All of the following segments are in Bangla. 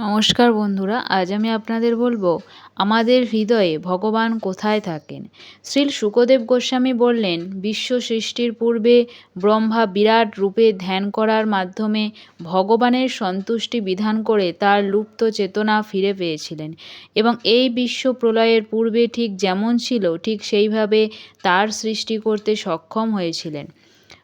নমস্কার বন্ধুরা, আজ আমি আপনাদের বলব, আমাদের হৃদয়ে ভগবান কোথায় থাকেন? শ্রী সুখদেব গোস্বামী বললেন, বিশ্ব সৃষ্টির পূর্বে ব্রহ্মা বিরাট রূপে ধ্যান করার মাধ্যমে ভগবানের সন্তুষ্টি বিধান করে তার লুপ্ত চেতনা ফিরে পেয়েছিলেন এবং এই বিশ্ব প্রলয়ের পূর্বে ঠিক যেমন ছিল, ঠিক সেইভাবে তার সৃষ্টি করতে সক্ষম হয়েছিলেন।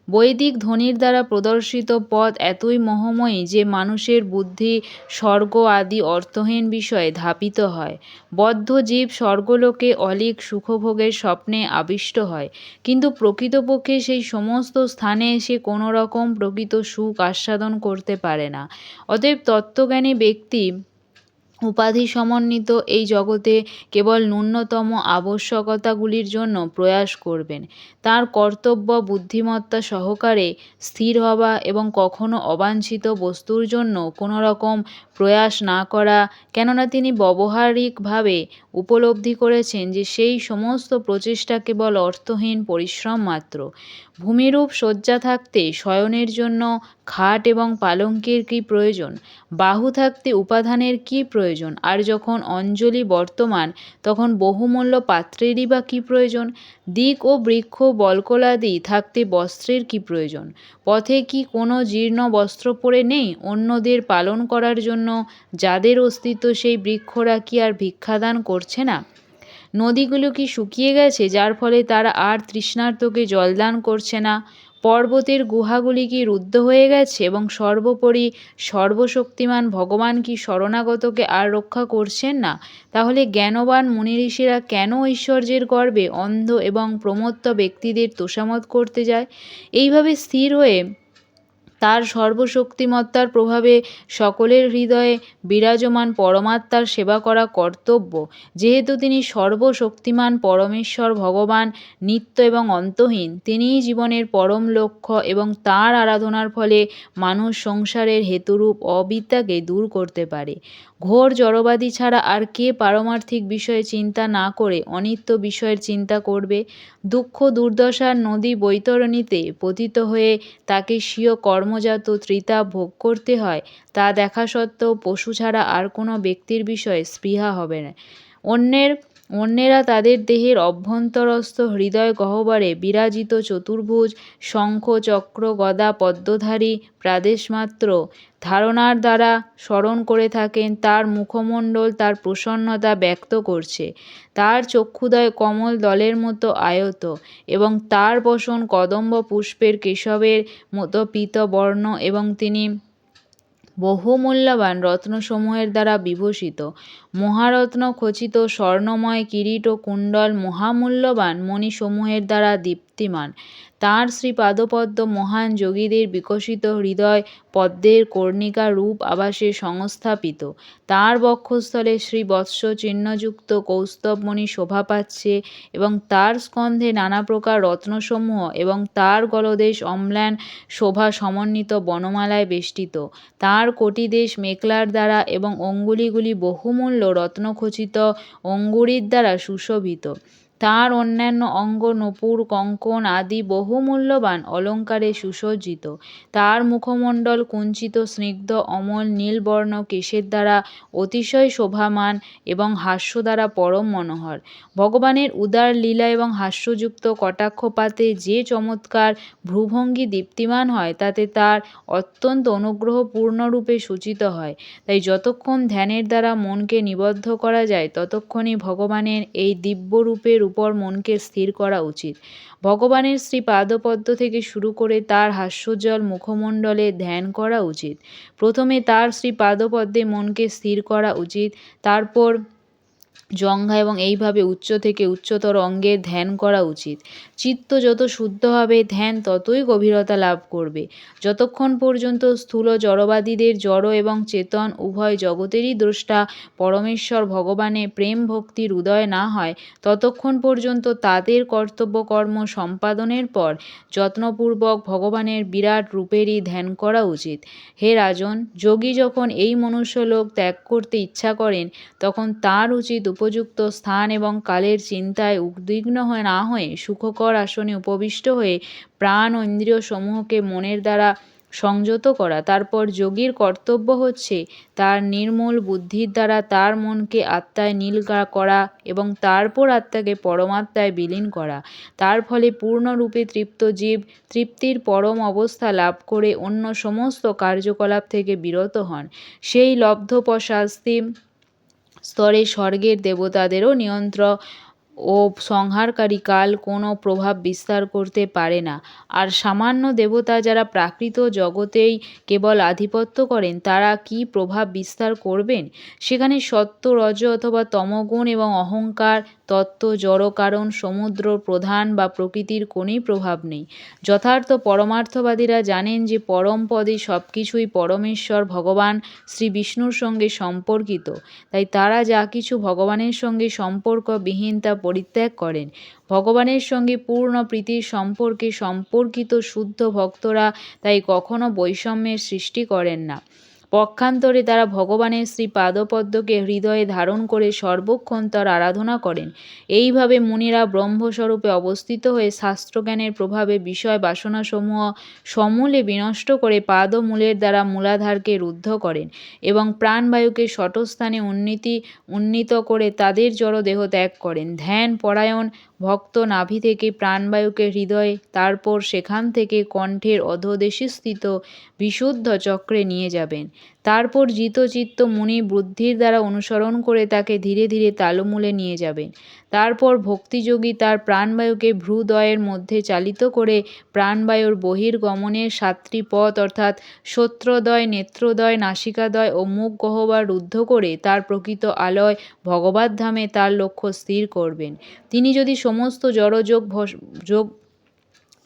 বৈদিক ধ্বনির দ্বারা প্রদর্শিত পথ এতই মোহময়ী যে মানুষের বুদ্ধি, স্বর্গ আদি অর্থহীন বিষয়ে ধাপিত হয়। বদ্ধ জীব স্বর্গলোকে অলিক সুখভোগের স্বপ্নে আবিষ্ট হয়। কিন্তু প্রকৃতপক্ষে সেই সমস্ত স্থানে এসে কোনো রকম প্রকৃত সুখ আস্বাদন করতে পারে না। অতএব তত্ত্বজ্ঞানী ব্যক্তি উপাধি সমন্বিত এই জগতে কেবল ন্যূনতম আবশ্যকতাগুলির জন্য প্রয়াস করবেন। তার কর্তব্য, বুদ্ধিমত্তা সহকারে স্থির হওয়া এবং কখনো অবাঞ্ছিত বস্তুর জন্য কোনো রকম প্রয়াস না করা, কেননা তিনি ব্যবহারিকভাবে উপলব্ধি করেছেন যে সেই সমস্ত প্রচেষ্টা কেবল অর্থহীন পরিশ্রম মাত্র। ভূমিরূপ শয্যা থাকতে শয়নের জন্য খাট এবং পালঙ্কের কী প্রয়োজন? বাহু থাকতে উপাদানের কী প্রয়োজন? আর যখন অঞ্জলি বর্তমান, তখন বহুমূল্য পাত্রেরই বা কী প্রয়োজন? দিক ও বৃক্ষ বলকলাদি থাকতে বস্ত্রের কী প্রয়োজন? পথে কি কোনো জীর্ণ বস্ত্র পরে নেই? অন্যদের পালন করার জন্য যাদের অস্তিত্ব সেই বৃক্ষরা কি আর ভিক্ষাদান করছে না? নদীগুলো কি শুকিয়ে গেছে, যার ফলে তারা আর তৃষ্ণার্তকে জলদান করছে না? পর্বতের গুহাগুলি কি রুদ্ধ হয়ে গেছে এবং সর্বোপরি সর্বশক্তিমান ভগবান কি শরণাগতকে আর রক্ষা করছেন না? তাহলে জ্ঞানবান মুনি ঋষিরা কেন ঐশ্বর্যের গর্বে অন্ধ এবং প্রমত্ত ব্যক্তিদের তোষামত করতে যায়? এইভাবে স্থির হয়ে তার সর্বশক্তিমত্তার প্রভাবে সকলের হৃদয়ে বিরাজমান পরমাত্মার সেবা করা কর্তব্য। যেহেতু তিনি সর্বশক্তিমান পরমেশ্বর, ভগবান, নিত্য এবং অন্তহীন, তিনিই জীবনের পরম লক্ষ্য এবং তাঁর আরাধনার ফলে মানুষ সংসারের হেতুরূপ অবিদ্যাকে দূর করতে পারে। ঘোর জড়বাদী ছাড়া আর কে পারমার্থিক বিষয়ে চিন্তা না করে অনিত্য বিষয়ের চিন্তা করবে? দুঃখ দুর্দশার নদী, বৈতরণীতে পতিত হয়ে তাকে স্বীয় কর্মজাত ত্রিতা ভোগ করতে হয়, তা দেখা সত্ত্বেও পশু ছাড়া আর কোনো ব্যক্তির বিষয়ে স্পৃহা হবে না। অন্যের অন্যেরা তাদের দেহের অভ্যন্তরস্থ হৃদয় গহ্বরে বিরাজিত চতুর্ভুজ, শঙ্খ, চক্র, গদা, পদ্মধারী, প্রাদেশমাত্র ধারণার দ্বারা স্মরণ করে থাকেন, তার মুখমণ্ডল তার প্রসন্নতা ব্যক্ত করছে। তার চক্ষুদয় কমল দলের মতো আয়ত এবং তার বসন কদম্ব পুষ্পের কেশবের মতো পীতবর্ণ এবং তিনি বহুমূল্যবান রত্নসমূহের দ্বারা বিভূষিত। মহারত্ন খচিত স্বর্ণময় কিরীট ও কুণ্ডল মহামূল্যবান মণিসমূহের দ্বারা দীপ্তিমান। তাঁর শ্রীপাদপদ্ম মহান যোগীদের বিকশিত হৃদয় পদ্মের কর্ণিকা রূপ আবাসে সংস্থাপিত। তাঁর বক্ষস্থলে শ্রীবৎস চিহ্নযুক্ত কৌস্তবমণি শোভা পাচ্ছে এবং তার স্কন্ধে নানা প্রকার রত্নসমূহ এবং তার গলদেশ অম্লান শোভা সমন্বিত বনমালায় বেষ্টিত। তাঁর কোটিদেশ মেখলার দ্বারা এবং অঙ্গুলিগুলি বহুমূল্য রত্নখচিত অঙ্গুরীর দ্বারা সুশোভিত। তাঁর অন্যান্য অঙ্গ, নূপুর কঙ্কণ আদি বহুমূল্যবান, অলঙ্কারে সুসজ্জিত। তার মুখমণ্ডল কুঞ্চিত, স্নিগ্ধ, অমল, নীলবর্ণ, কেশের দ্বারা অতিশয় শোভামান এবং হাস্য দ্বারা পরম মনোহর। ভগবানের উদার লীলা এবং হাস্যযুক্ত কটাক্ষপাতে যে চমৎকার ভ্রুভঙ্গি দীপ্তিমান হয়, তাতে তার অত্যন্ত অনুগ্রহপূর্ণরূপে সূচিত হয়। তাই যতক্ষণ ধ্যানের দ্বারা মনকে নিবদ্ধ করা যায়, ততক্ষণই ভগবানের এই দিব্যরূপের উপর মনকে স্থির করা উচিত। ভগবানের শ্রী পাদপদ্ম থেকে শুরু করে তার হাস্যোজ্জ্বল মুখমণ্ডলে ধ্যান করা উচিত। প্রথমে তার শ্রী পাদপদ্মে মনকে স্থির করা উচিত, তারপর জঙ্ঘা এবং এইভাবে উচ্চ থেকে উচ্চতর অঙ্গের ধ্যান করা উচিত। চিত্ত যত শুদ্ধ হবে, ধ্যান ততই গভীরতা লাভ করবে। যতক্ষণ পর্যন্ত স্থূল জড়বাদীদের জড় এবং চেতন উভয় জগতেরই দ্রষ্টা পরমেশ্বর ভগবানে প্রেম ভক্তির উদয় না হয়, ততক্ষণ পর্যন্ত তাদের কর্তব্য কর্ম সম্পাদনের পর যত্নপূর্বক ভগবানের বিরাট রূপেরই ধ্যান করা উচিত। হে রাজন, যোগী যখন এই মনুষ্যলোক ত্যাগ করতে ইচ্ছা করেন, তখন তার উচিত উপযুক্ত স্থান এবং কালের চিন্তায় উদ্বিগ্ন হয়ে না হয়ে সুখকর আসনে উপবিষ্ট হয়ে প্রাণ ও ইন্দ্রিয় সমূহকে মনের দ্বারা সংযত করা। তারপর যোগীর কর্তব্য হচ্ছে তার নির্মূল বুদ্ধির দ্বারা তার মনকে আত্মায় নীল করা এবং তারপর আত্মাকে পরমাত্মায় বিলীন করা। তার ফলে পূর্ণরূপে তৃপ্ত জীব তৃপ্তির পরম অবস্থা লাভ করে অন্য সমস্ত কার্যকলাপ থেকে বিরত হন। সেই লব্ধ শাস্তি স্তরে স্বর্গের দেবতাদেরও নিয়ন্ত্রণ ও সংহারকারী কাল কোনো প্রভাব বিস্তার করতে পারে না। আর সামান্য দেবতা যারা প্রাকৃত জগতেই কেবল আধিপত্য করেন, তারা কি প্রভাব বিস্তার করবেন? সেখানে সত্য, রজ অথবা তমগুণ এবং অহংকার, তত্ত্ব, জড়, কারণ, সমুদ্র, প্রধান বা প্রকৃতির কোনই প্রভাব নেই। যথার্থ পরমার্থবাদীরা জানেন যে পরম পদে সব কিছুই পরমেশ্বর, ভগবান শ্রী বিষ্ণুর সঙ্গে সম্পর্কিত। তাই তারা যা কিছু ভগবানের সঙ্গে সম্পর্কবিহীন তা পরিত্যাগ করেন। ভগবানের সঙ্গে পূর্ণ প্রীতির সম্পর্কে সম্পর্কিত শুদ্ধ ভক্তরা তাই কখনো বৈষম্যের সৃষ্টি করেন না। পক্ষান্তরে তারা ভগবানের শ্রী পাদপদ্মকে হৃদয়ে ধারণ করে সর্বক্ষণ তার আরাধনা করেন। এইভাবে মুনিরা ব্রহ্মস্বরূপে অবস্থিত হয়ে শাস্ত্রজ্ঞানের প্রভাবে বিষয় বাসনাসমূহ সমূলে বিনষ্ট করে পাদমূলের দ্বারা মূলাধারকে রুদ্ধ করেন এবং প্রাণবায়ুকে শটস্থানে উন্নীতি, উন্নীত করে তাদের জড়দেহ ত্যাগ করেন। ধ্যান, পরায়ণ, ভক্ত নাভি থেকে প্রাণবায়ুকে হৃদয়ে, তারপর সেখান থেকে কণ্ঠের অধোদেশে স্থিত বিশুদ্ধ চক্রে নিয়ে যাবেন। তারপর জিতচিত্ত মুনি বুদ্ধির দ্বারা অনুসরণ করে তাকে ধীরে ধীরে তালমূলে নিয়ে যাবেন। তারপর ভক্তিযোগী তার প্রাণবায়ুকে ভ্রুদয়ের মধ্যে চালিত করে প্রাণবায়ুর বহির্গমনের সাতটি পথ অর্থাৎ সত্রদয়, নেত্রদয়, নাসিকাদয় ও মুখ গহ্বর রুদ্ধ করে তার প্রকৃত আলয় ভগবদ্ধামে তার লক্ষ্য স্থির করবেন। তিনি যদি সমস্ত জড়যোগ যোগ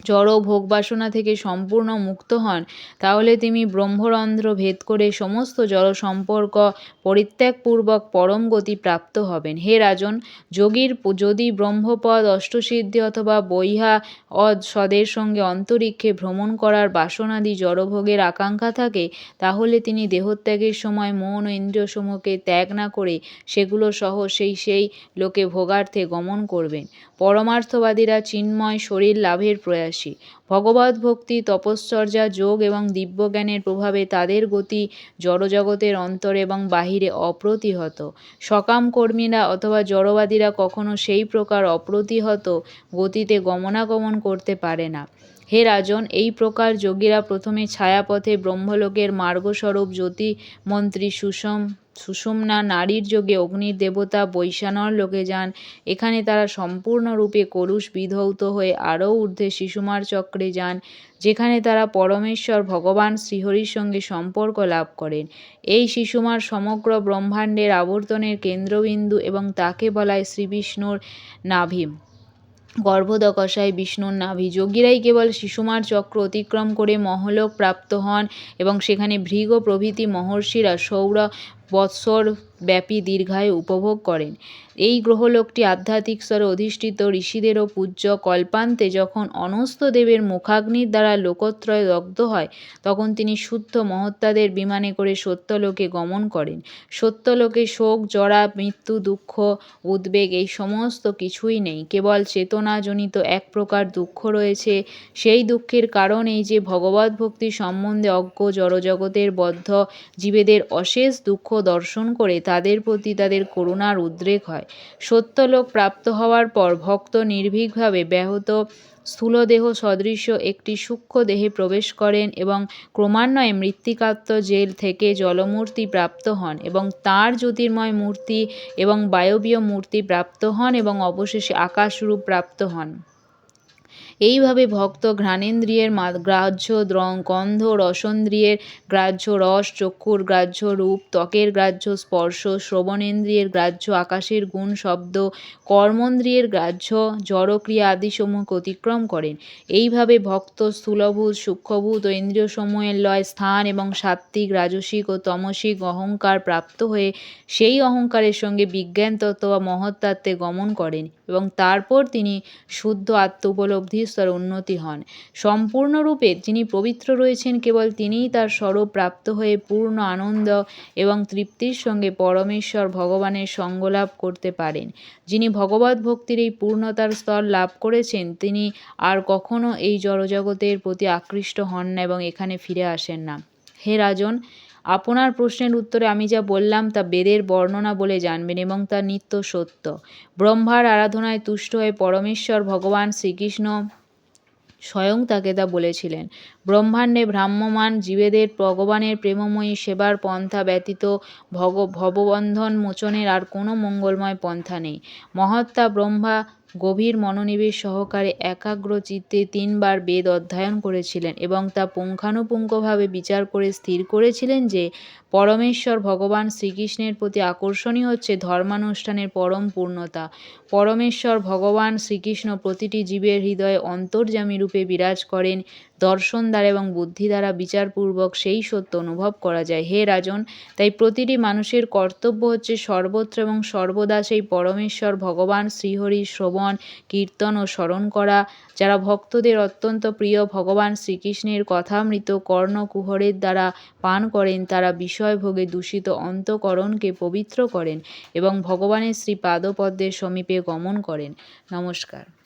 জড় ভোগবাসনা থেকে সম্পূর্ণ মুক্ত হন, তাহলে তিনি ব্রহ্মরন্ধ্র ভেদ করে সমস্ত জড় সম্পর্ক পরিত্যাগপূর্বক পরম গতি প্রাপ্ত হবেন। হে রাজন, যোগীর যদি ব্রহ্মপদ, অষ্টসিদ্ধি অথবা বৈহা সদের সঙ্গে অন্তরিক্ষে ভ্রমণ করার বাসনাদি জড়ভোগের আকাঙ্ক্ষা থাকে, তাহলে তিনি দেহত্যাগের সময় মন ও ইন্দ্রিয়সমূহকে ত্যাগ না করে সেগুলো সহ সেই সেই লোকে ভোগার্থে গমন করবেন। পরমার্থবাদীরা চিন্ময় শরীর লাভের প্রয়াসী ভালোবাসি ভগবত ভক্তি, তপশ্চর্যা, যোগ এবং দিব্যজ্ঞানের প্রভাবে তাদের গতি জড়জগতের অন্তরে এবং বাহিরে অপ্রতিহত। সকাম কর্মীরা অথবা জড়বাদীরা কখনো সেই প্রকার অপ্রতিহত গতিতে গমনাগমন করতে পারে না। হে রাজন, এই প্রকার যোগীরা প্রথমে ছায়াপথে ব্রহ্মলোকের মার্গস্বরূপ জ্যোতি মন্ত্রী সুষম সুষুম্না নারীর যোগে অগ্নির দেবতা বৈশানর লোকে যান। এখানে তারা সম্পূর্ণরূপে কলুষ বিধৌত হয়ে আরও ঊর্ধ্বে শিশুমার চক্রে যান, যেখানে তারা পরমেশ্বর ভগবান শ্রীহরির সঙ্গে সম্পর্ক লাভ করেন। এই শিশুমার সমগ্র ব্রহ্মাণ্ডের আবর্তনের কেন্দ্রবিন্দু এবং তাকে বলায় শ্রীবিষ্ণুর নাভি। গর্ভদকশায় বিষ্ণুর নাভি। যোগীরাই কেবল শিশুমার চক্র অতিক্রম করে মহলোক প্রাপ্ত হন এবং সেখানে ভৃগ প্রভৃতি মহর্ষিরা সৌর বৎসর ব্যাপী দীর্ঘায়ু উপভোগ করেন। এই গ্রহলোকটি আধ্যাত্মিক স্তরে অধিষ্ঠিত ঋষিদেরও পূজ্য। কল্পান্তে যখন অনস্ত দেবের মুখাগ্নির দ্বারা লোকত্রয় দগ্ধ হয়, তখন তিনি শুদ্ধ মহত্তাদের বিমানে করে সত্যলোকে গমন করেন। সত্যলোকে শোক জড়া মৃত্যু, দুঃখ, উদ্বেগ এই সমস্ত কিছুই নেই। কেবল চেতনাজনিত এক প্রকার দুঃখ রয়েছে। সেই দুঃখের কারণ এই যে ভগবত ভক্তি সম্বন্ধে অজ্ঞ জড়জগতের বদ্ধ জীবেদের অশেষ দুঃখ দর্শন করে তাদের প্রতি তাদের করুণার উদ্রেক হয়। সত্যলোক প্রাপ্ত হওয়ার পর ভক্ত নির্ভীকভাবে ব্যাহত স্থূলদেহ সদৃশ একটি সূক্ষ্ম দেহে প্রবেশ করেন এবং ক্রমান্বয়ে মৃত্তিকাত্ম জেল থেকে জলমূর্তি প্রাপ্ত হন এবং তাঁর জ্যোতির্ময় মূর্তি এবং বায়বীয় মূর্তি প্রাপ্ত হন এবং অবশেষে আকাশরূপ প্রাপ্ত হন। এইভাবে ভক্ত ঘ্রাণেন্দ্রিয়ের গ্রাহ্য দ্রং, গন্ধ, রসন্দ্রিয়ের গ্রাহ্য রস, চক্ষুর গ্রাহ্য রূপ, ত্বকের গ্রাহ্য স্পর্শ, শ্রবণেন্দ্রিয়ের গ্রাহ্য আকাশের গুণ, শব্দ, কর্মেন্দ্রিয়ের গ্রাহ্য, জড়ক্রিয়া আদিসমূহকে অতিক্রম করেন। এইভাবে ভক্ত স্থূলভূত, সূক্ষ্মভূত ও ইন্দ্রিয়সমূহের লয় স্থান এবং সাত্ত্বিক, রাজসিক ও তমসিক অহংকার প্রাপ্ত হয়ে সেই অহংকারের সঙ্গে বিজ্ঞান তত্ত্ব বা মহত্তত্ত্বে গমন করেন। এবং তারপর তিনি শুদ্ধ আত্ম উপলব্ধির স্তরে উন্নতি হন। সম্পূর্ণরূপে যিনি পবিত্র রয়েছেন, কেবল তিনিই তার স্বরূপ প্রাপ্ত হয়ে পূর্ণ আনন্দ এবং তৃপ্তির সঙ্গে পরমেশ্বর ভগবানের সঙ্গ লাভ করতে পারেন। যিনি ভগবত ভক্তির এই পূর্ণতার স্তর লাভ করেছেন, তিনি আর কখনো এই জড়জগতের প্রতি আকৃষ্ট হন না এবং এখানে ফিরে আসেন না। হে রাজন আপনার প্রশ্নের উত্তরে আমি যা বললাম তা বেদের বর্ণনা বলে জানবেন এবং তা নিত্য সত্য। ব্রহ্মার আরাধনায় তুষ্ট হয়ে পরমেশ্বর ভগবান শ্রীকৃষ্ণ স্বয়ং তাকে তা বলেছিলেন। ব্রহ্মাণ্ডে ভ্রাম্যমান জীবেদের ভগবানের প্রেমময়ী সেবার পন্থা ব্যতীত ভগ, ভববন্ধন মোচনের আর কোনো মঙ্গলময় পন্থা নেই। মহাত্মা ব্রহ্মা গভীর মনোনিবেশ সহকারে একাগ্র চিত্তে তিনবার বেদ অধ্যয়ন করেছিলেন এবং তা পুঙ্খানুপুঙ্খভাবে বিচার করে স্থির করেছিলেন যে পরমেশ্বর ভগবান শ্রীকৃষ্ণের প্রতি আকর্ষণই হচ্ছে ধর্মানুষ্ঠানের পরম পূর্ণতা। পরমেশ্বর ভগবান শ্রীকৃষ্ণ প্রতিটি জীবের হৃদয়ে অন্তর্যামী রূপে বিরাজ করেন। দর্শন দ্বারা এবং বুদ্ধি দ্বারা বিচারপূর্বক সেই সত্য অনুভব করা যায়। হে রাজন, তাই প্রতিটি মানুষের কর্তব্য হচ্ছে সর্বত্র এবং সর্বদা সেই পরমেশ্বর, ভগবান, শ্রীহরি, শ্রবণ, কীর্তন ও স্মরণ করা, যারা ভক্তদের অত্যন্ত প্রিয়, ভগবান শ্রীকৃষ্ণের কথামৃত কর্ণকুহরের দ্বারা পান করেন, তারা বিষয়ভোগে দূষিত অন্তকরণকে পবিত্র করেন এবং ভগবানের শ্রী পাদপদ্মের সমীপে গমন করেন। নমস্কার।